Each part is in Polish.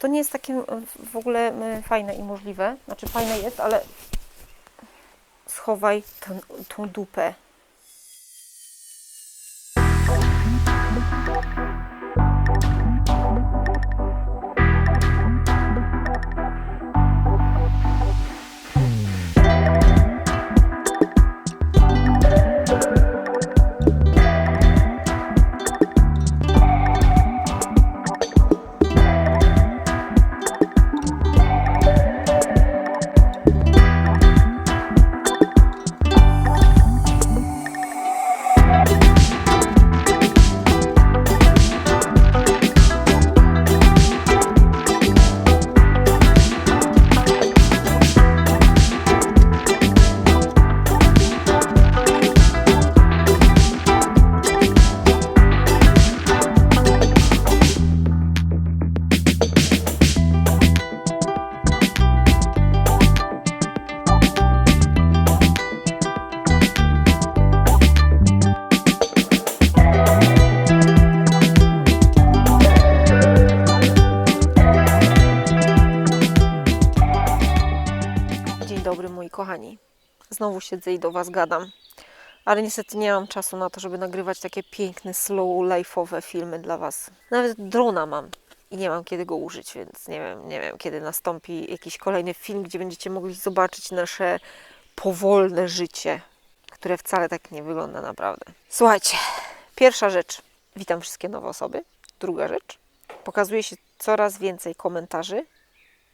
To nie jest takie e, w ogóle e, fajne i możliwe. Znaczy fajne jest, ale schowaj tą, tą dupę. Siedzę i do Was gadam. Ale niestety nie mam czasu na to, żeby nagrywać takie piękne, slow life'owe filmy dla Was. Nawet drona mam i nie mam kiedy go użyć, więc nie wiem, nie wiem kiedy nastąpi jakiś kolejny film, gdzie będziecie mogli zobaczyć nasze powolne życie, które wcale tak nie wygląda naprawdę. Słuchajcie, pierwsza rzecz. Witam wszystkie nowe osoby. Druga rzecz. Pokazuje się coraz więcej komentarzy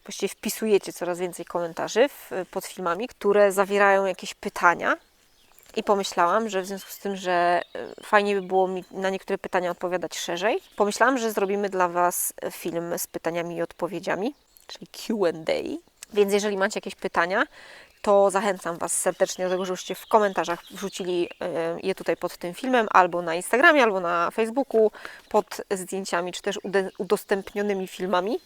właściwie wpisujecie coraz więcej komentarzy w, pod filmami, które zawierają jakieś pytania. I pomyślałam, że w związku z tym, że e, fajnie by było mi na niektóre pytania odpowiadać szerzej, pomyślałam, że zrobimy dla Was film z pytaniami i odpowiedziami, czyli QA. Więc jeżeli macie jakieś pytania, to zachęcam Was serdecznie do tego, żebyście w komentarzach wrzucili e, je tutaj pod tym filmem, albo na Instagramie, albo na Facebooku, pod zdjęciami, czy też udostępnionymi filmami.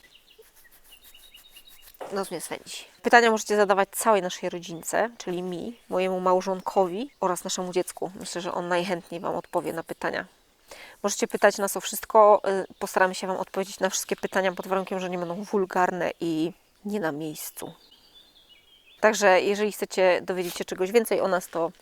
Nos mnie swędzi. Pytania możecie zadawać całej naszej rodzince, czyli mi, mojemu małżonkowi oraz naszemu dziecku. Myślę, że on najchętniej Wam odpowie na pytania. Możecie pytać nas o wszystko. y, Postaramy się Wam odpowiedzieć na wszystkie pytania pod warunkiem, że nie będą wulgarne i nie na miejscu. Także jeżeli chcecie dowiedzieć się czegoś więcej o nas, to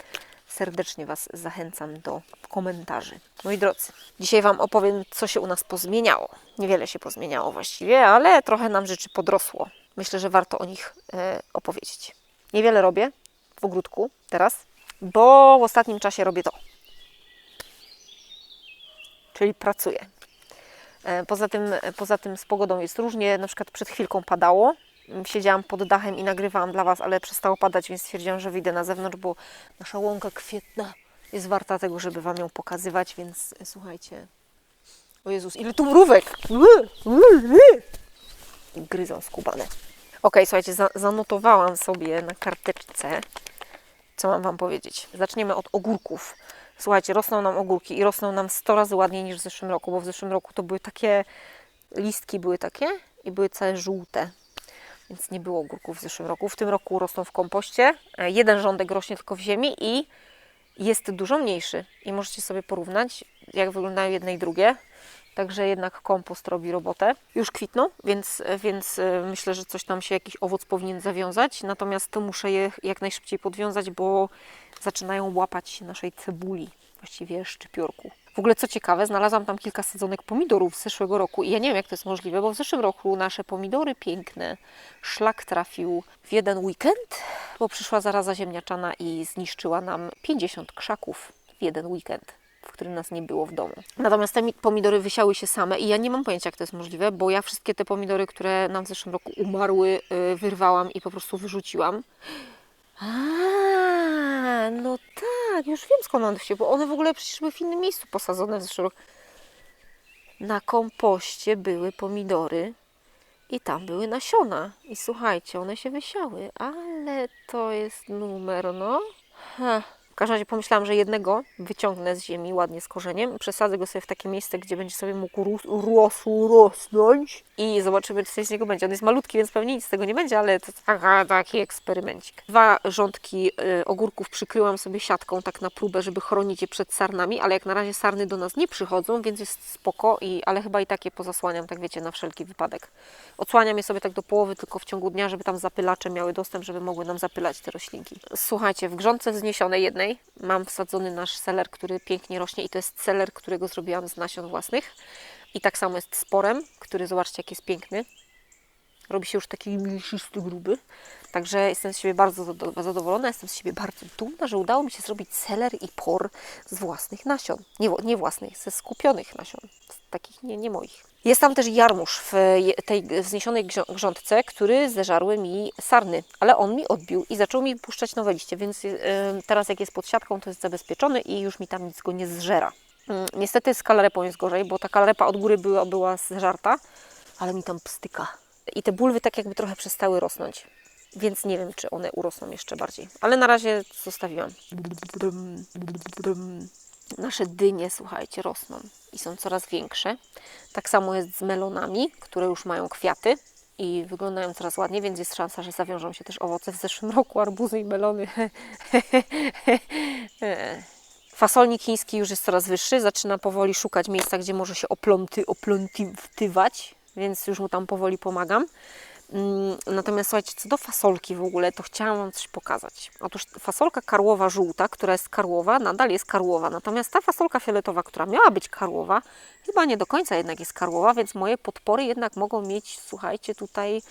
serdecznie Was zachęcam do komentarzy. Moi drodzy, dzisiaj Wam opowiem, co się u nas pozmieniało. Niewiele się pozmieniało właściwie, ale trochę nam rzeczy podrosło. Myślę, że warto o nich e, opowiedzieć. Niewiele robię w ogródku teraz, bo w ostatnim czasie robię to. Czyli pracuję. E, Poza tym, poza tym z pogodą jest różnie. Na przykład przed chwilką padało. Siedziałam pod dachem i nagrywałam dla Was, ale przestało padać, więc stwierdziłam, że wyjdę na zewnątrz, bo nasza łąka kwietna jest warta tego, żeby Wam ją pokazywać, więc e, słuchajcie. O Jezus, ile tu mrówek! Gryzą skubane. Ok, słuchajcie, za, zanotowałam sobie na karteczce, co mam Wam powiedzieć. Zaczniemy od ogórków. Słuchajcie, rosną nam ogórki i rosną nam 100 razy ładniej niż w zeszłym roku, bo w zeszłym roku to były takie, listki były takie i były całe żółte, więc nie było ogórków w zeszłym roku. W tym roku rosną w kompoście. E, Jeden rządek rośnie tylko w ziemi i jest dużo mniejszy. I możecie sobie porównać, jak wyglądają jedne i drugie. Także jednak kompost robi robotę. Już kwitną, więc, więc e, myślę, że coś tam się, jakiś owoc powinien zawiązać. Natomiast to muszę je jak najszybciej podwiązać, bo zaczynają łapać się naszej cebuli, właściwie szczypiorku. W ogóle co ciekawe, znalazłam tam kilka sadzonek pomidorów z zeszłego roku i ja nie wiem, jak to jest możliwe, bo w zeszłym roku nasze pomidory piękne szlak trafił w jeden weekend, bo przyszła zaraza ziemniaczana i zniszczyła nam 50 krzaków w jeden weekend w którym nas nie było w domu. Natomiast te mi- pomidory wysiały się same i ja nie mam pojęcia, jak to jest możliwe, bo ja wszystkie te pomidory, które nam w zeszłym roku umarły, y, wyrwałam i po prostu wyrzuciłam. A, no tak, już wiem skąd one się, bo one w ogóle przecież były w innym miejscu posadzone w zeszłym roku. Na kompoście były pomidory i tam były nasiona. I słuchajcie, one się wysiały, ale to jest numer, no. Każdym razie pomyślałam, że jednego wyciągnę z ziemi ładnie z korzeniem, przesadzę go sobie w takie miejsce, gdzie będzie sobie mógł rosnąć i zobaczymy, co z niego będzie. On jest malutki, więc pewnie nic z tego nie będzie, ale to taka, taki eksperymencik. Dwa rządki y, ogórków przykryłam sobie siatką tak na próbę, żeby chronić je przed sarnami, ale jak na razie sarny do nas nie przychodzą, więc jest spoko, i, ale chyba i tak je pozasłaniam, tak wiecie, na wszelki wypadek. Odsłaniam je sobie tak do połowy tylko w ciągu dnia, żeby tam zapylacze miały dostęp, żeby mogły nam zapylać te roślinki. Słuchajcie, w grządce wzniesionej jednej mam wsadzony nasz seler, który pięknie rośnie i to jest seler, którego zrobiłam z nasion własnych. I tak samo jest sporem, który zobaczcie, jak jest piękny. Robi się już taki mięsisty, gruby. Także jestem z siebie bardzo zado- zadowolona, jestem z siebie bardzo dumna, że udało mi się zrobić seler i por z własnych nasion. Nie, nie własnych, ze skupionych nasion. Z takich nie, nie moich. Jest tam też jarmuż w tej wzniesionej grządce, który zeżarły mi sarny, ale on mi odbił i zaczął mi puszczać nowe liście, więc yy, teraz jak jest pod siatką, to jest zabezpieczony i już mi tam nic go nie zżera. Mm, Niestety z kalarepą jest gorzej, bo ta kalarepa od góry była, była zżarta, ale mi tam pstyka. I te bulwy tak jakby trochę przestały rosnąć. Więc nie wiem, czy one urosną jeszcze bardziej. Ale na razie zostawiłam. Nasze dynie, słuchajcie, rosną i są coraz większe. Tak samo jest z melonami, które już mają kwiaty i wyglądają coraz ładniej, więc jest szansa, że zawiążą się też owoce. W zeszłym roku arbuzy i melony. Fasolnik chiński już jest coraz wyższy, zaczyna powoli szukać miejsca, gdzie może się opląty, oplątywać, więc już mu tam powoli pomagam. Mm, Natomiast słuchajcie, co do fasolki w ogóle, to chciałam Wam coś pokazać. Otóż fasolka karłowa żółta, która jest karłowa, nadal jest karłowa. Natomiast ta fasolka fioletowa, która miała być karłowa, chyba nie do końca jednak jest karłowa, więc moje podpory jednak mogą mieć, słuchajcie, tutaj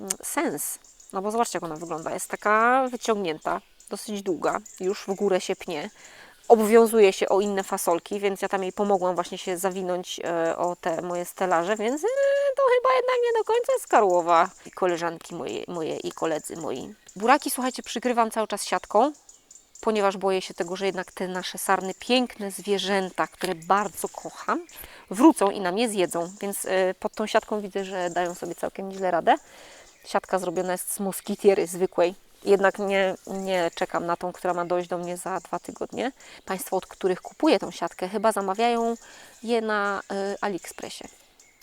mm, sens. No bo zobaczcie, jak ona wygląda. Jest taka wyciągnięta, dosyć długa, już w górę się pnie. Obwiązuje się o inne fasolki, więc ja tam jej pomogłam właśnie się zawinąć e, o te moje stelaże, więc e, to chyba jednak nie do końca jest karłowa. I koleżanki moje, moje i koledzy moi. Buraki, słuchajcie, przykrywam cały czas siatką, ponieważ boję się tego, że jednak te nasze sarny, piękne zwierzęta, które bardzo kocham, wrócą i nam je zjedzą. Więc e, pod tą siatką widzę, że dają sobie całkiem nieźle radę. Siatka zrobiona jest z moskitiery zwykłej. Jednak nie, nie czekam na tą, która ma dojść do mnie za dwa tygodnie. Państwo, od których kupuję tą siatkę, chyba zamawiają je na y, AliExpressie.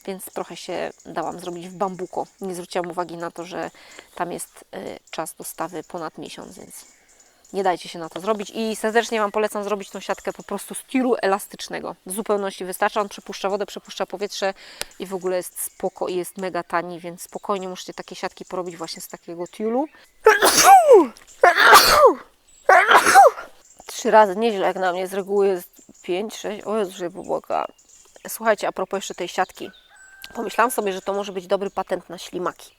Więc trochę się dałam zrobić w bambuko. Nie zwróciłam uwagi na to, że tam jest y, czas dostawy ponad miesiąc, więc nie dajcie się na to zrobić i serdecznie Wam polecam zrobić tą siatkę po prostu z tiru elastycznego. W zupełności wystarcza, on przepuszcza wodę, przepuszcza powietrze i w ogóle jest spoko i jest mega tani, więc spokojnie możecie takie siatki porobić właśnie z takiego tiulu. Trzy razy nieźle jak na mnie, z reguły jest pięć, sześć, o Jezu, że. Słuchajcie, a propos jeszcze tej siatki. Pomyślałam sobie, że to może być dobry patent na ślimaki.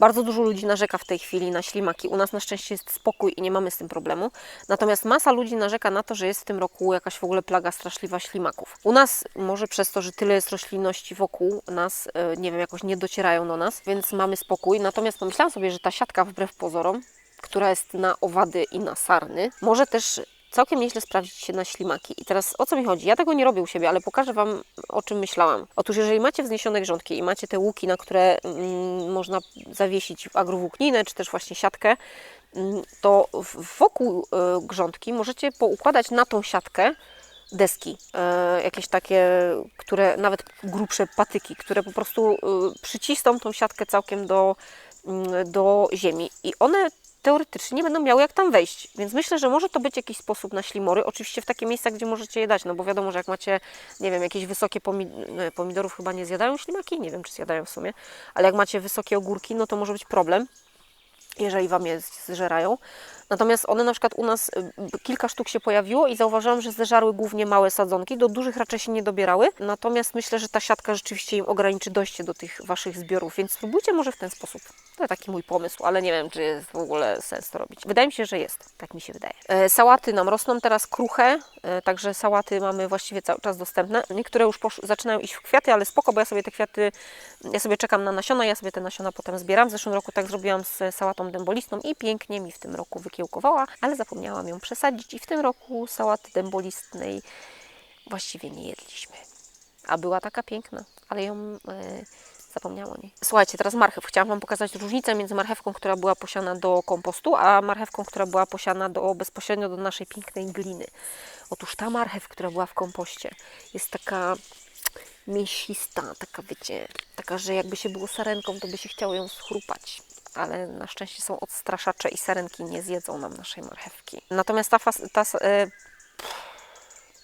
Bardzo dużo ludzi narzeka w tej chwili na ślimaki. U nas na szczęście jest spokój i nie mamy z tym problemu. Natomiast masa ludzi narzeka na to, że jest w tym roku jakaś w ogóle plaga straszliwa ślimaków. U nas może przez to, że tyle jest roślinności wokół nas, e, nie wiem, jakoś nie docierają do nas, więc mamy spokój. Natomiast pomyślałam sobie, że ta siatka wbrew pozorom, która jest na owady i na sarny, może też całkiem nieźle sprawdzić się na ślimaki. I teraz o co mi chodzi? Ja tego nie robię u siebie, ale pokażę Wam, o czym myślałam. Otóż, jeżeli macie wzniesione grządki i macie te łuki, na które mm, można zawiesić agrowłókninę, czy też właśnie siatkę, mm, to wokół y, grządki możecie poukładać na tą siatkę deski, e, jakieś takie, które nawet grubsze patyki, które po prostu y, przycisną tą siatkę całkiem do, mm, do ziemi i one teoretycznie nie będą miały jak tam wejść. Więc myślę, że może to być jakiś sposób na ślimory. Oczywiście w takie miejsca, gdzie możecie je dać, no bo wiadomo, że jak macie, nie wiem, jakieś wysokie pomi- nie, pomidorów chyba nie zjadają ślimaki, nie wiem, czy zjadają w sumie, ale jak macie wysokie ogórki, no to może być problem jeżeli Wam je zżerają. Natomiast one na przykład u nas y, kilka sztuk się pojawiło i zauważyłam, że zeżarły głównie małe sadzonki, do dużych raczej się nie dobierały. Natomiast myślę, że ta siatka rzeczywiście im ograniczy dojście do tych Waszych zbiorów, więc spróbujcie może w ten sposób. To taki mój pomysł, ale nie wiem, czy jest w ogóle sens to robić. Wydaje mi się, że jest, tak mi się wydaje. E, sałaty nam rosną teraz kruche, e, także sałaty mamy właściwie cały czas dostępne. Niektóre już zaczynają iść w kwiaty, ale spoko, bo ja sobie te kwiaty, ja sobie czekam na nasiona, ja sobie te nasiona potem zbieram. W zeszłym roku tak zrobiłam z sałatą dębolistną i pięknie mi w tym roku wykiełkowała, ale zapomniałam ją przesadzić i w tym roku sałaty dębolistnej właściwie nie jedliśmy. A była taka piękna, ale ją e, Zapomniałam o niej. Słuchajcie, teraz marchew. Chciałam Wam pokazać różnicę między marchewką, która była posiana do kompostu, a marchewką, która była posiana do, bezpośrednio do naszej pięknej gliny. Otóż ta marchew, która była w kompoście, jest taka mięsista, taka wiecie, taka, że jakby się było sarenką, to by się chciało ją schrupać. Ale na szczęście są odstraszacze i sarenki nie zjedzą nam naszej marchewki. Natomiast ta, fas, ta e,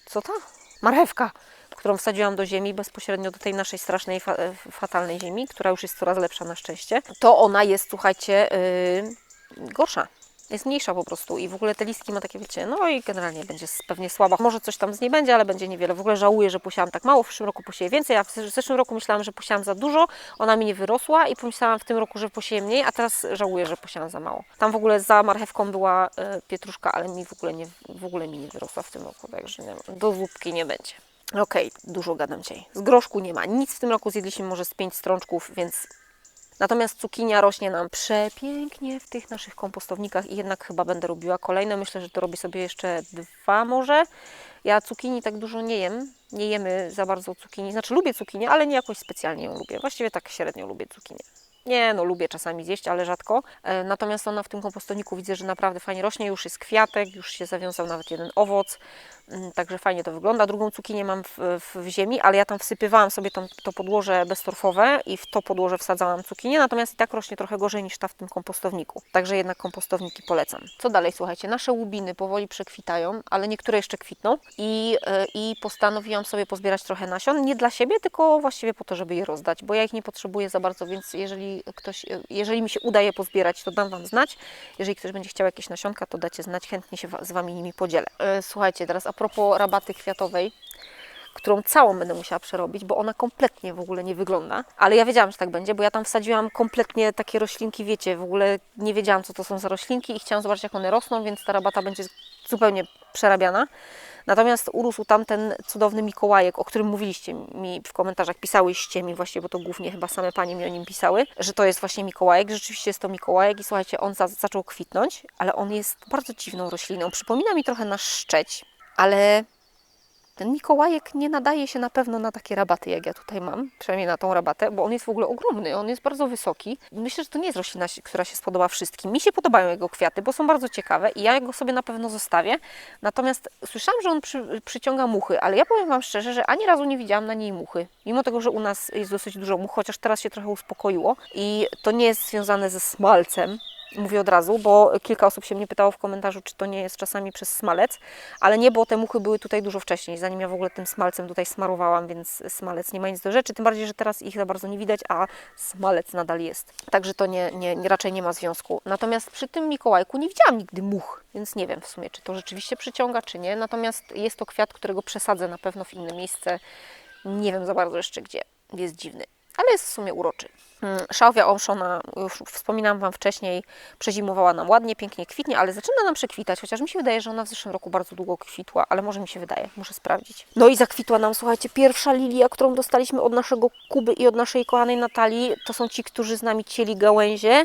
co ta? Marchewka, którą wsadziłam do ziemi bezpośrednio do tej naszej strasznej, fa e, fatalnej ziemi, która już jest coraz lepsza na szczęście, to ona jest, słuchajcie, yy, gorsza. Jest mniejsza po prostu i w ogóle te listki ma takie, wiecie, no i generalnie będzie pewnie słaba. Może coś tam z niej będzie, ale będzie niewiele. W ogóle żałuję, że posiałam tak mało, w przyszłym roku posieję więcej. Ja w zesz- zeszłym roku myślałam, że posiałam za dużo, ona mi nie wyrosła i pomyślałam w tym roku, że posieję mniej, a teraz żałuję, że posiałam za mało. Tam w ogóle za marchewką była e, pietruszka, ale mi w ogóle, nie, w ogóle mi nie wyrosła w tym roku, także nie, do zupki nie będzie. Okej, dużo gadam dzisiaj. Z groszku nie ma. Nic w tym roku zjedliśmy może z pięć strączków, więc Natomiast cukinia rośnie nam przepięknie w tych naszych kompostownikach i jednak chyba będę robiła kolejne. Myślę, że to robię sobie jeszcze dwa może. Ja cukinii tak dużo nie jem. Nie jemy za bardzo cukinii. Znaczy lubię cukinię, ale nie jakoś specjalnie ją lubię. Właściwie tak średnio lubię cukinię. Nie, no lubię czasami zjeść, ale rzadko. E, Natomiast ona w tym kompostowniku widzę, że naprawdę fajnie rośnie. Już jest kwiatek, już się zawiązał nawet jeden owoc. Mm, Także fajnie to wygląda. Drugą cukinię mam w, w, w ziemi, ale ja tam wsypywałam sobie tam, to podłoże beztorfowe i w to podłoże wsadzałam cukinię, natomiast i tak rośnie trochę gorzej niż ta w tym kompostowniku. Także jednak kompostowniki polecam. Co dalej, słuchajcie, nasze łubiny powoli przekwitają, ale niektóre jeszcze kwitną i, e, i postanowiłam sobie pozbierać trochę nasion, nie dla siebie, tylko właściwie po to, żeby je rozdać, bo ja ich nie potrzebuję za bardzo, więc jeżeli ktoś, e, jeżeli mi się uda je pozbierać, to dam Wam znać. Jeżeli ktoś będzie chciał jakieś nasionka, to dacie znać, chętnie się z Wami nimi podzielę. E, Słuchajcie, teraz a propos rabaty kwiatowej, którą całą będę musiała przerobić, bo ona kompletnie w ogóle nie wygląda. Ale ja wiedziałam, że tak będzie, bo ja tam wsadziłam kompletnie takie roślinki, wiecie, w ogóle nie wiedziałam, co to są za roślinki i chciałam zobaczyć, jak one rosną, więc ta rabata będzie zupełnie przerabiana. Natomiast urósł tam ten cudowny Mikołajek, o którym mówiliście mi w komentarzach, pisałyście mi właśnie, bo to głównie chyba same panie mi o nim pisały, że to jest właśnie Mikołajek. Rzeczywiście jest to Mikołajek i słuchajcie, on za, zaczął kwitnąć, ale on jest bardzo dziwną rośliną. Przypomina mi trochę nasz szczeć, ale ten Mikołajek nie nadaje się na pewno na takie rabaty, jak ja tutaj mam, przynajmniej na tą rabatę, bo on jest w ogóle ogromny, on jest bardzo wysoki. Myślę, że to nie jest roślina, która się spodoba wszystkim. Mi się podobają jego kwiaty, bo są bardzo ciekawe i ja go sobie na pewno zostawię. Natomiast słyszałam, że on przy, przyciąga muchy, ale ja powiem Wam szczerze, że ani razu nie widziałam na niej muchy. Mimo tego, że u nas jest dosyć dużo much, chociaż teraz się trochę uspokoiło i to nie jest związane ze smalcem, Mówię od razu, bo kilka osób się mnie pytało w komentarzu, czy to nie jest czasami przez smalec, ale nie, bo te muchy były tutaj dużo wcześniej, zanim ja w ogóle tym smalcem tutaj smarowałam, więc smalec nie ma nic do rzeczy, tym bardziej, że teraz ich za bardzo nie widać, a smalec nadal jest. Także to nie, nie, raczej nie ma związku. Natomiast przy tym Mikołajku nie widziałam nigdy much, więc nie wiem w sumie, czy to rzeczywiście przyciąga, czy nie. Natomiast jest to kwiat, którego przesadzę na pewno w inne miejsce. Nie wiem za bardzo jeszcze gdzie. Jest dziwny ale jest w sumie uroczy. Mm, Szałwia omszona, już wspominałam Wam wcześniej, przezimowała nam ładnie, pięknie kwitnie, ale zaczyna nam przekwitać, chociaż mi się wydaje, że ona w zeszłym roku bardzo długo kwitła, ale może mi się wydaje, muszę sprawdzić. No i zakwitła nam, słuchajcie, pierwsza lilia, którą dostaliśmy od naszego Kuby i od naszej kochanej Natalii. To są ci, którzy z nami cieli gałęzie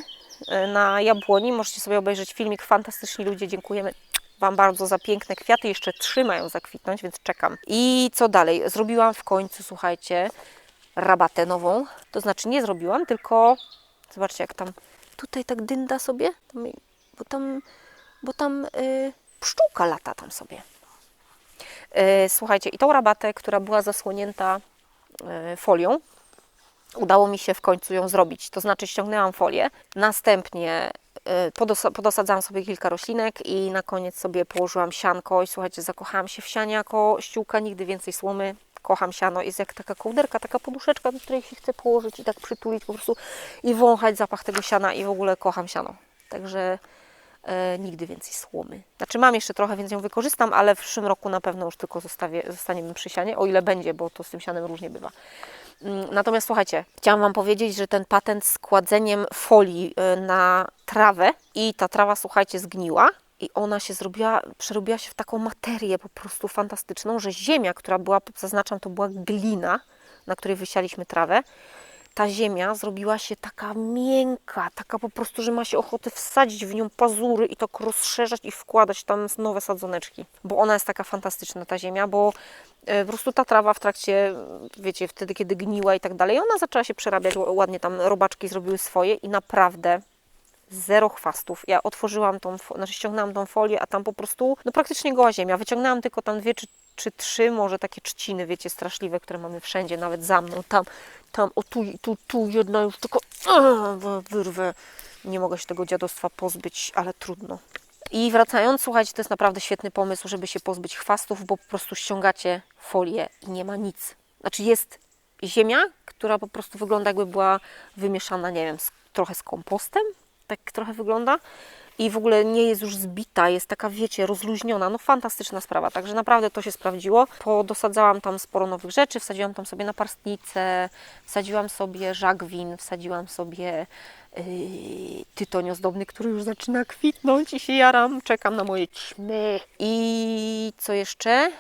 e, na jabłoni. Możecie sobie obejrzeć filmik, fantastyczni ludzie, dziękujemy. Wam bardzo za piękne kwiaty. Jeszcze trzy mają zakwitnąć, więc czekam. I co dalej? Zrobiłam w końcu, słuchajcie, rabatę nową. To znaczy nie zrobiłam, tylko zobaczcie jak tam tutaj tak dynda sobie, bo tam, bo tam y, pszczółka lata tam sobie. Y, słuchajcie, i tą rabatę, która była zasłonięta y, folią, udało mi się w końcu ją zrobić. To znaczy ściągnęłam folię, następnie y, podos- podosadzałam sobie kilka roślinek i na koniec sobie położyłam sianko i słuchajcie, zakochałam się w sianie jako ściółka, nigdy więcej słomy. Kocham siano, jest jak taka kołderka, taka poduszeczka, do której się chce położyć i tak przytulić po prostu i wąchać zapach tego siana i w ogóle kocham siano. Także e, nigdy więcej słomy. Znaczy mam jeszcze trochę, więc ją wykorzystam, ale w przyszłym roku na pewno już tylko zostawię, zostaniemy przy sianie, o ile będzie, bo to z tym sianem różnie bywa. Mm, Natomiast słuchajcie, chciałam Wam powiedzieć, że ten patent z kładzeniem folii y, na trawę i ta trawa, słuchajcie, zgniła i ona się zrobiła, przerobiła się w taką materię po prostu fantastyczną, że ziemia, która była, zaznaczam, to była glina, na której wysialiśmy trawę, ta ziemia zrobiła się taka miękka, taka po prostu, że ma się ochotę wsadzić w nią pazury i tak rozszerzać i wkładać tam nowe sadzoneczki. Bo ona jest taka fantastyczna, ta ziemia, bo e, po prostu ta trawa w trakcie, wiecie, wtedy kiedy gniła i tak dalej, ona zaczęła się przerabiać ładnie, tam robaczki zrobiły swoje i naprawdę zero chwastów. Ja otworzyłam tą, znaczy ściągnęłam tą folię, a tam po prostu, no praktycznie goła ziemia. Wyciągnęłam tylko tam dwie czy, czy trzy, może takie trzciny, wiecie, straszliwe, które mamy wszędzie, nawet za mną, tam, tam, o tu, tu, tu, jedna już tylko a, wyrwę. Nie mogę się tego dziadostwa pozbyć, ale trudno. I wracając, słuchajcie, to jest naprawdę świetny pomysł, żeby się pozbyć chwastów, bo po prostu ściągacie folię i nie ma nic. Znaczy jest ziemia, która po prostu wygląda jakby była wymieszana, nie wiem, z, trochę z kompostem, tak trochę wygląda. I w ogóle nie jest już zbita, jest taka, wiecie, rozluźniona. No fantastyczna sprawa, także naprawdę to się sprawdziło. Podosadzałam tam sporo nowych rzeczy, wsadziłam tam sobie naparstnicę, wsadziłam sobie żagwin, wsadziłam sobie yy, tytoń ozdobny, który już zaczyna kwitnąć i się jaram. Czekam na moje ćmy. I co jeszcze?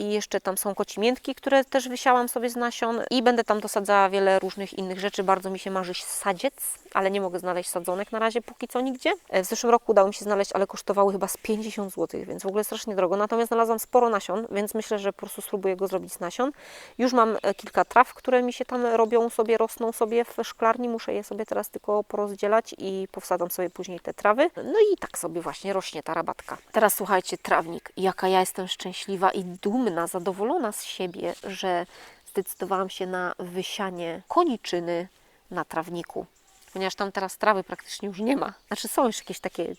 I jeszcze tam są kocimiętki, które też wysiałam sobie z nasion. I będę tam dosadzała wiele różnych innych rzeczy. Bardzo mi się marzy sadziec, ale nie mogę znaleźć sadzonek na razie póki co nigdzie. E, W zeszłym roku udało mi się znaleźć, ale kosztowały chyba z 50 zł, więc w ogóle strasznie drogo. Natomiast znalazłam sporo nasion, więc myślę, że po prostu spróbuję go zrobić z nasion. Już mam e, kilka traw, które mi się tam robią sobie, rosną sobie w szklarni. Muszę je sobie teraz tylko porozdzielać i powsadzam sobie później te trawy. No i tak sobie właśnie rośnie ta rabatka. Teraz słuchajcie, trawnik. Jaka ja jestem szczęśliwa i dumna, zadowolona z siebie, że zdecydowałam się na wysianie koniczyny na trawniku. Ponieważ tam teraz trawy praktycznie już nie ma. Znaczy są już jakieś takie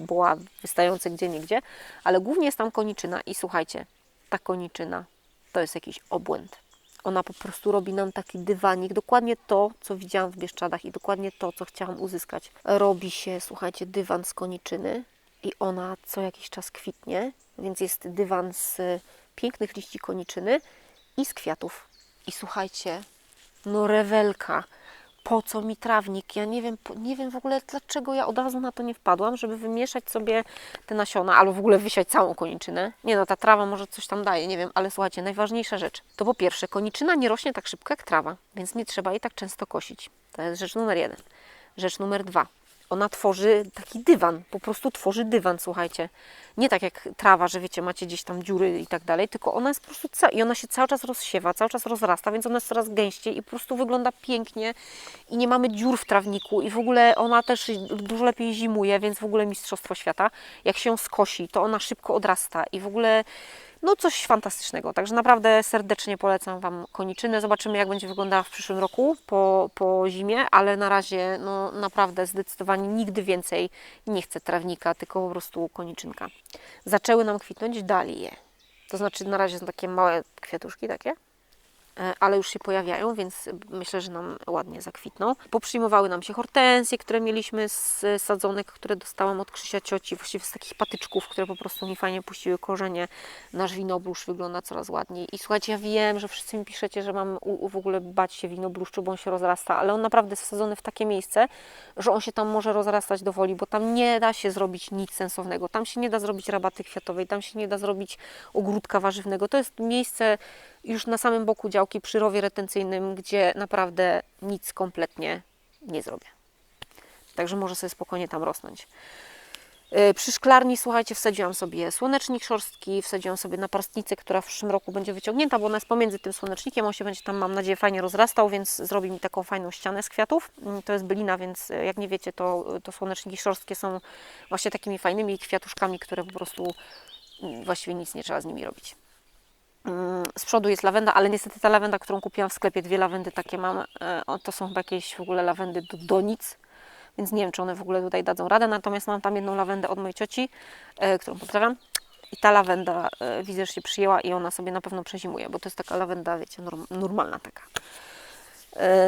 boła wystające gdzie niegdzie, ale głównie jest tam koniczyna i słuchajcie, ta koniczyna to jest jakiś obłęd. Ona po prostu robi nam taki dywanik, dokładnie to, co widziałam w Bieszczadach i dokładnie to, co chciałam uzyskać. Robi się, słuchajcie, dywan z koniczyny i ona co jakiś czas kwitnie, więc jest dywan z pięknych liści koniczyny i z kwiatów. I słuchajcie, no rewelka. Po co mi trawnik? Ja nie wiem, nie wiem w ogóle dlaczego ja od razu na to nie wpadłam, żeby wymieszać sobie te nasiona, albo w ogóle wysiać całą koniczynę. Nie no, ta trawa może coś tam daje, nie wiem, ale słuchajcie, najważniejsza rzecz. To po pierwsze, koniczyna nie rośnie tak szybko jak trawa, więc nie trzeba jej tak często kosić. To jest rzecz numer jeden. Rzecz numer dwa. Ona tworzy taki dywan, po prostu tworzy dywan, słuchajcie. Nie tak jak trawa, że wiecie, macie gdzieś tam dziury i tak dalej, tylko ona jest po prostu i ona się cały czas rozsiewa, cały czas rozrasta, więc ona jest coraz gęściej i po prostu wygląda pięknie i nie mamy dziur w trawniku i w ogóle ona też dużo lepiej zimuje, więc w ogóle mistrzostwo świata. Jak się ją skosi, to ona szybko odrasta i w ogóle no coś fantastycznego. Także naprawdę serdecznie polecam Wam koniczynę. Zobaczymy, jak będzie wyglądała w przyszłym roku po, po zimie, ale na razie no naprawdę zdecydowanie nigdy więcej nie chcę trawnika, tylko po prostu koniczynka. Zaczęły nam kwitnąć dalie. To znaczy na razie są takie małe kwiatuszki takie, ale już się pojawiają, więc myślę, że nam ładnie zakwitną. Poprzyjmowały nam się hortensje, które mieliśmy z sadzonek, które dostałam od Krzysia cioci, właściwie z takich patyczków, które po prostu mi fajnie puściły korzenie. Nasz winobluszcz wygląda coraz ładniej. I słuchajcie, ja wiem, że wszyscy mi piszecie, że mam u, u w ogóle bać się winobluszczu, bo on się rozrasta, ale on naprawdę jest wsadzony w takie miejsce, że on się tam może rozrastać do woli, bo tam nie da się zrobić nic sensownego. Tam się nie da zrobić rabaty kwiatowej, tam się nie da zrobić ogródka warzywnego. To jest miejsce już na samym boku działki przy rowie retencyjnym, gdzie naprawdę nic kompletnie nie zrobię. Także może sobie spokojnie tam rosnąć. Yy, Przy szklarni, słuchajcie, wsadziłam sobie słonecznik szorstki, wsadziłam sobie naparstnicę, która w przyszłym roku będzie wyciągnięta, bo ona jest pomiędzy tym słonecznikiem, on się będzie tam, mam nadzieję, fajnie rozrastał, więc zrobi mi taką fajną ścianę z kwiatów. Mm, To jest bylina, więc yy, jak nie wiecie, to, to słoneczniki szorstkie są właśnie takimi fajnymi kwiatuszkami, które po prostu mm, właściwie nic nie trzeba z nimi robić. Mm, Z przodu jest lawenda, ale niestety ta lawenda, którą kupiłam w sklepie, dwie lawendy takie mam, e, to są chyba jakieś w ogóle lawendy do donic, więc nie wiem, czy one w ogóle tutaj dadzą radę. Natomiast mam tam jedną lawendę od mojej cioci, e, którą pozdrawiam. I ta lawenda e, widzę, że się przyjęła i ona sobie na pewno przezimuje, bo to jest taka lawenda, wiecie, norm, normalna taka.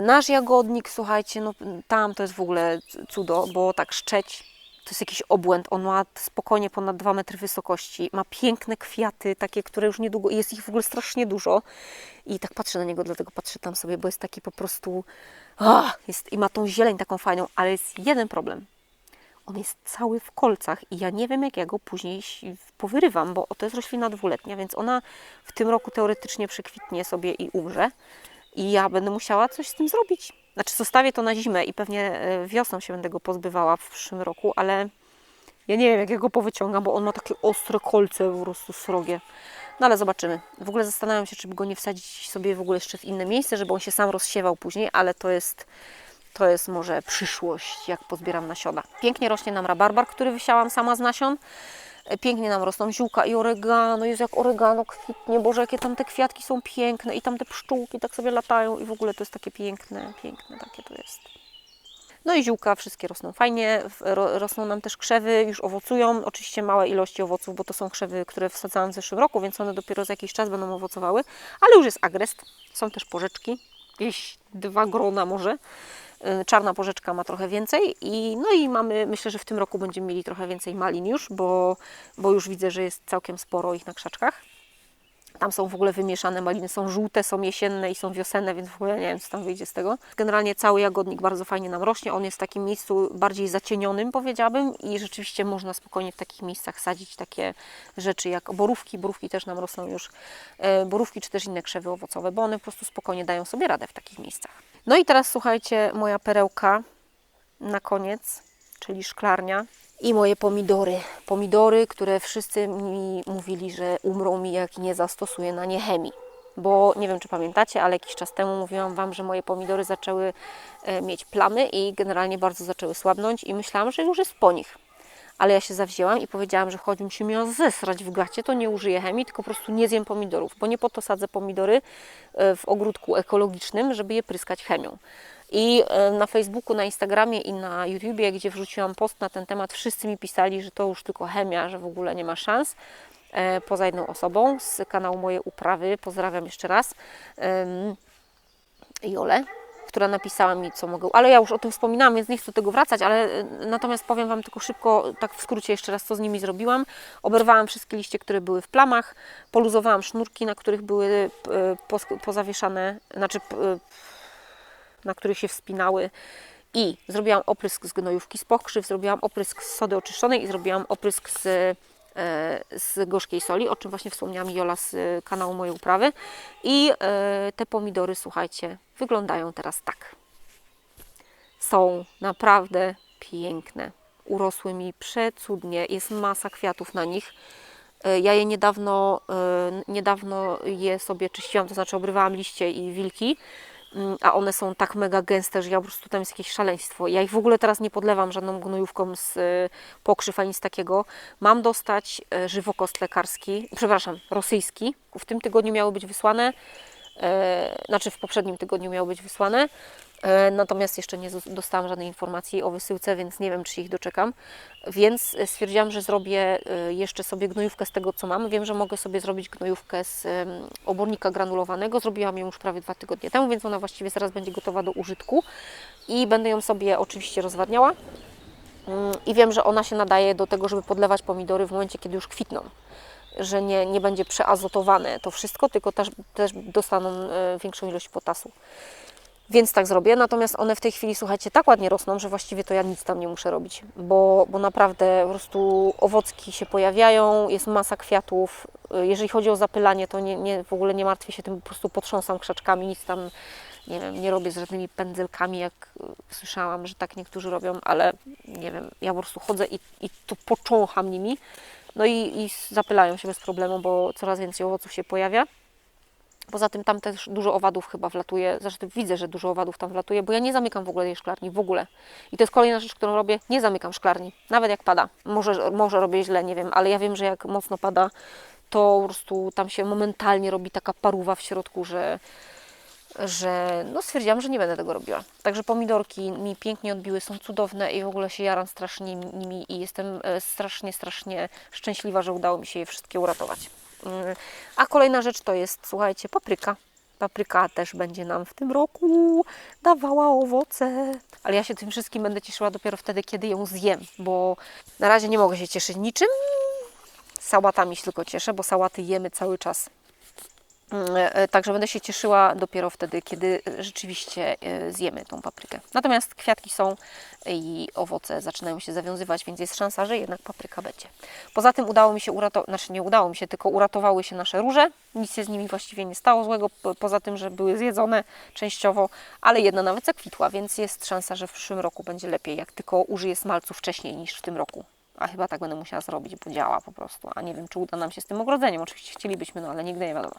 Nasz jagodnik, słuchajcie, no tam to jest w ogóle cudo, bo tak szczeć to jest jakiś obłęd. On ma spokojnie ponad 2 metry wysokości. Ma piękne kwiaty, takie, które już niedługo. Jest ich w ogóle strasznie dużo. I tak patrzę na niego, dlatego patrzę tam sobie, bo jest taki po prostu. Ah, jest, I ma tą zieleń taką fajną, ale jest jeden problem. On jest cały w kolcach i ja nie wiem, jak ja go później powyrywam, bo to jest roślina dwuletnia, więc ona w tym roku teoretycznie przekwitnie sobie i umrze. I ja będę musiała coś z tym zrobić. Znaczy zostawię to na zimę i pewnie e, wiosną się będę go pozbywała w przyszłym roku, ale ja nie wiem jak ja go powyciągam, bo on ma takie ostre kolce po prostu srogie. No ale zobaczymy. W ogóle zastanawiam się, czy by go nie wsadzić sobie w ogóle jeszcze w inne miejsce, żeby on się sam rozsiewał później, ale to jest, to jest może przyszłość, jak pozbieram nasiona. Pięknie rośnie nam rabarbar, który wysiałam sama z nasion. Pięknie nam rosną ziółka i oregano. Jest jak oregano kwitnie. Boże, jakie tam te kwiatki są piękne. I tam te pszczółki tak sobie latają. I w ogóle to jest takie piękne, piękne takie to jest. No i ziółka wszystkie rosną fajnie, rosną nam też krzewy, już owocują, oczywiście małe ilości owoców, bo to są krzewy, które wsadzałam w zeszłym roku, więc one dopiero za jakiś czas będą owocowały, ale już jest agrest, są też porzeczki, jakieś dwa grona może, czarna porzeczka ma trochę więcej i no i mamy, myślę, że w tym roku będziemy mieli trochę więcej malin już, bo, bo już widzę, że jest całkiem sporo ich na krzaczkach. Tam są w ogóle wymieszane maliny, są żółte, są jesienne i są wiosenne, więc w ogóle nie wiem, co tam wyjdzie z tego. Generalnie cały jagodnik bardzo fajnie nam rośnie. On jest w takim miejscu bardziej zacienionym, powiedziałabym, i rzeczywiście można spokojnie w takich miejscach sadzić takie rzeczy jak borówki. Borówki też nam rosną już, e, borówki czy też inne krzewy owocowe, bo one po prostu spokojnie dają sobie radę w takich miejscach. No i teraz słuchajcie, moja perełka na koniec, czyli szklarnia i moje pomidory. Pomidory, które wszyscy mi mówili, że umrą mi, jak nie zastosuję na nie chemii. Bo nie wiem, czy pamiętacie, ale jakiś czas temu mówiłam Wam, że moje pomidory zaczęły e, mieć plamy i generalnie bardzo zaczęły słabnąć i myślałam, że już jest po nich. Ale ja się zawzięłam i powiedziałam, że choć się miała zesrać w gacie, to nie użyję chemii, tylko po prostu nie zjem pomidorów, bo nie po to sadzę pomidory e, w ogródku ekologicznym, żeby je pryskać chemią. I e, na Facebooku, na Instagramie i na YouTubie, gdzie wrzuciłam post na ten temat, wszyscy mi pisali, że to już tylko chemia, że w ogóle nie ma szans. E, Poza jedną osobą z kanału Moje Uprawy, pozdrawiam jeszcze raz, em, Jolę, która napisała mi, co mogę. Ale ja już o tym wspominałam, więc nie chcę do tego wracać, ale e, natomiast powiem Wam tylko szybko, tak w skrócie jeszcze raz, co z nimi zrobiłam. Oberwałam wszystkie liście, które były w plamach, poluzowałam sznurki, na których były pos- pozawieszane, znaczy e, na których się wspinały. I zrobiłam oprysk z gnojówki z pokrzyw, zrobiłam oprysk z sody oczyszczonej i zrobiłam oprysk z, z gorzkiej soli, o czym właśnie wspomniałam Jola z e, kanału Mojej Uprawy. I e, te pomidory, słuchajcie, wyglądają teraz tak. Są naprawdę piękne. Urosły mi przecudnie, jest masa kwiatów na nich. E, Ja je niedawno, e, niedawno je sobie czyściłam, to znaczy obrywałam liście i wilki, a one są tak mega gęste, że ja po prostu tam jest jakieś szaleństwo. Ja ich w ogóle teraz nie podlewam żadną gnojówką z e, pokrzyw ani z takiego. Mam dostać e, żywokost lekarski, przepraszam, rosyjski. W tym tygodniu miały być wysłane, e, znaczy w poprzednim tygodniu miały być wysłane. E, Natomiast jeszcze nie dostałam żadnej informacji o wysyłce, więc nie wiem, czy ich doczekam. Więc e, stwierdziłam, że zrobię e, jeszcze sobie gnojówkę z tego, co mam. Wiem, że mogę sobie zrobić gnojówkę z obornika granulowanego. Zrobiłam ją już prawie dwa tygodnie temu, więc ona właściwie zaraz będzie gotowa do użytku. I będę ją sobie oczywiście rozwadniała. Mm, I wiem, że ona się nadaje do tego, żeby podlewać pomidory w momencie, kiedy już kwitną. Że nie, nie będzie przeazotowane to wszystko, tylko też, też dostaną większą ilość potasu. Więc tak zrobię. Natomiast one w tej chwili, słuchajcie, tak ładnie rosną, że właściwie to ja nic tam nie muszę robić, bo, bo naprawdę po prostu owocki się pojawiają, jest masa kwiatów. Y, Jeżeli chodzi o zapylanie, to nie, nie, w ogóle nie martwię się tym, po prostu potrząsam krzaczkami, nic tam nie wiem, nie robię z żadnymi pędzelkami, jak y, słyszałam, że tak niektórzy robią, ale nie wiem, ja po prostu chodzę i, i to począcham nimi. No i, i zapylają się bez problemu, bo coraz więcej owoców się pojawia. Poza tym tam też dużo owadów chyba wlatuje. Zresztą widzę, że dużo owadów tam wlatuje, bo ja nie zamykam w ogóle tej szklarni, w ogóle. I to jest kolejna rzecz, którą robię. Nie zamykam szklarni, nawet jak pada. Może, może robię źle, nie wiem, ale ja wiem, że jak mocno pada, to po prostu tam się momentalnie robi taka paruwa w środku, że, że no stwierdziłam, że nie będę tego robiła. Także pomidorki mi pięknie odbiły, są cudowne i w ogóle się jaram strasznie nimi i jestem e, strasznie, strasznie szczęśliwa, że udało mi się je wszystkie uratować. A kolejna rzecz to jest, słuchajcie, papryka. Papryka też będzie nam w tym roku dawała owoce. Ale ja się tym wszystkim będę cieszyła dopiero wtedy, kiedy ją zjem, bo na razie nie mogę się cieszyć niczym. Sałatami się tylko cieszę, bo sałaty jemy cały czas. Mm, e, Także będę się cieszyła dopiero wtedy, kiedy e, rzeczywiście e, zjemy tą paprykę. Natomiast kwiatki są i owoce zaczynają się zawiązywać, więc jest szansa, że jednak papryka będzie. Poza tym udało mi się uratować, znaczy nie udało mi się, tylko uratowały się nasze róże. Nic się z nimi właściwie nie stało złego, po- poza tym, że były zjedzone częściowo, ale jedna nawet zakwitła, więc jest szansa, że w przyszłym roku będzie lepiej, jak tylko użyję smalcu wcześniej niż w tym roku. A chyba tak będę musiała zrobić, bo działa po prostu. A nie wiem, czy uda nam się z tym ogrodzeniem. Oczywiście chcielibyśmy, no ale nigdy nie wiadomo.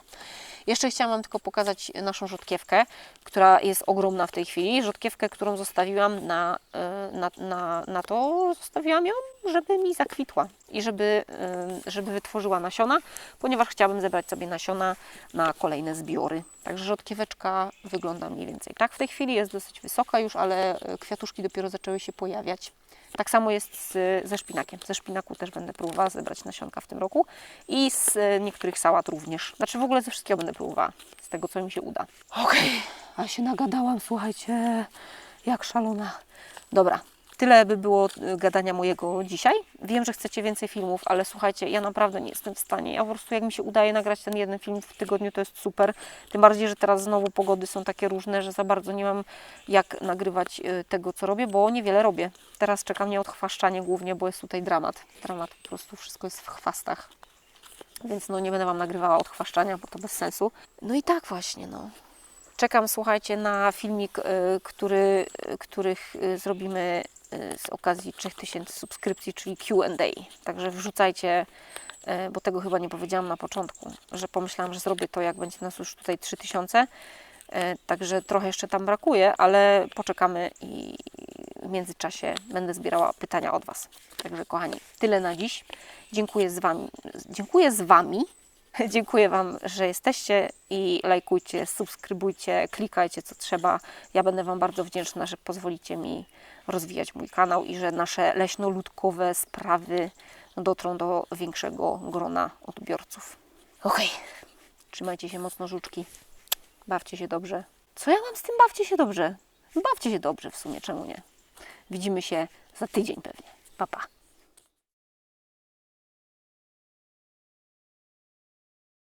Jeszcze chciałam Wam tylko pokazać naszą rzodkiewkę, która jest ogromna w tej chwili. Rzodkiewkę, którą zostawiłam na, e, na, na, na to, zostawiłam ją, żeby mi zakwitła i żeby, żeby wytworzyła nasiona, ponieważ chciałabym zebrać sobie nasiona na kolejne zbiory. Także rzodkieweczka wygląda mniej więcej tak. W tej chwili jest dosyć wysoka już, ale e, kwiatuszki dopiero zaczęły się pojawiać. Tak samo jest z, ze szpinakiem. Ze szpinaku też będę próbowała zebrać nasionka w tym roku i z e, niektórych sałat również. Znaczy w ogóle ze wszystkiego będę próbowała, z tego co mi się uda. Okej, a się nagadałam, słuchajcie, jak szalona. Dobra, tyle by było e, gadania mojego dzisiaj. Wiem, że chcecie więcej filmów, ale słuchajcie, ja naprawdę nie jestem w stanie. Ja po prostu jak mi się udaje nagrać ten jeden film w tygodniu, to jest super. Tym bardziej, że teraz znowu pogody są takie różne, że za bardzo nie mam jak nagrywać e, tego, co robię, bo niewiele robię. Teraz czeka mnie odchwaszczanie głównie, bo jest tutaj dramat. Dramat, po prostu wszystko jest w chwastach. Więc no nie będę Wam nagrywała odchwaszczania, bo to bez sensu. No i tak właśnie, no. Czekam, słuchajcie, na filmik, y, który, y, których y, zrobimy y, z okazji 3000 subskrypcji, czyli Q&A. Także wrzucajcie, y, bo tego chyba nie powiedziałam na początku, że pomyślałam, że zrobię to, jak będzie nas już tutaj 3000. Y, Także trochę jeszcze tam brakuje, ale poczekamy i w międzyczasie będę zbierała pytania od Was. Także kochani, tyle na dziś. Dziękuję z Wami. Dziękuję z Wami. Dziękuję Wam, że jesteście i lajkujcie, subskrybujcie, klikajcie co trzeba. Ja będę Wam bardzo wdzięczna, że pozwolicie mi rozwijać mój kanał i że nasze leśnoludkowe sprawy dotrą do większego grona odbiorców. Okej, trzymajcie się mocno żuczki. Bawcie się dobrze. Co ja mam z tym bawcie się dobrze? Bawcie się dobrze w sumie, czemu nie? Widzimy się za tydzień pewnie. Pa, pa.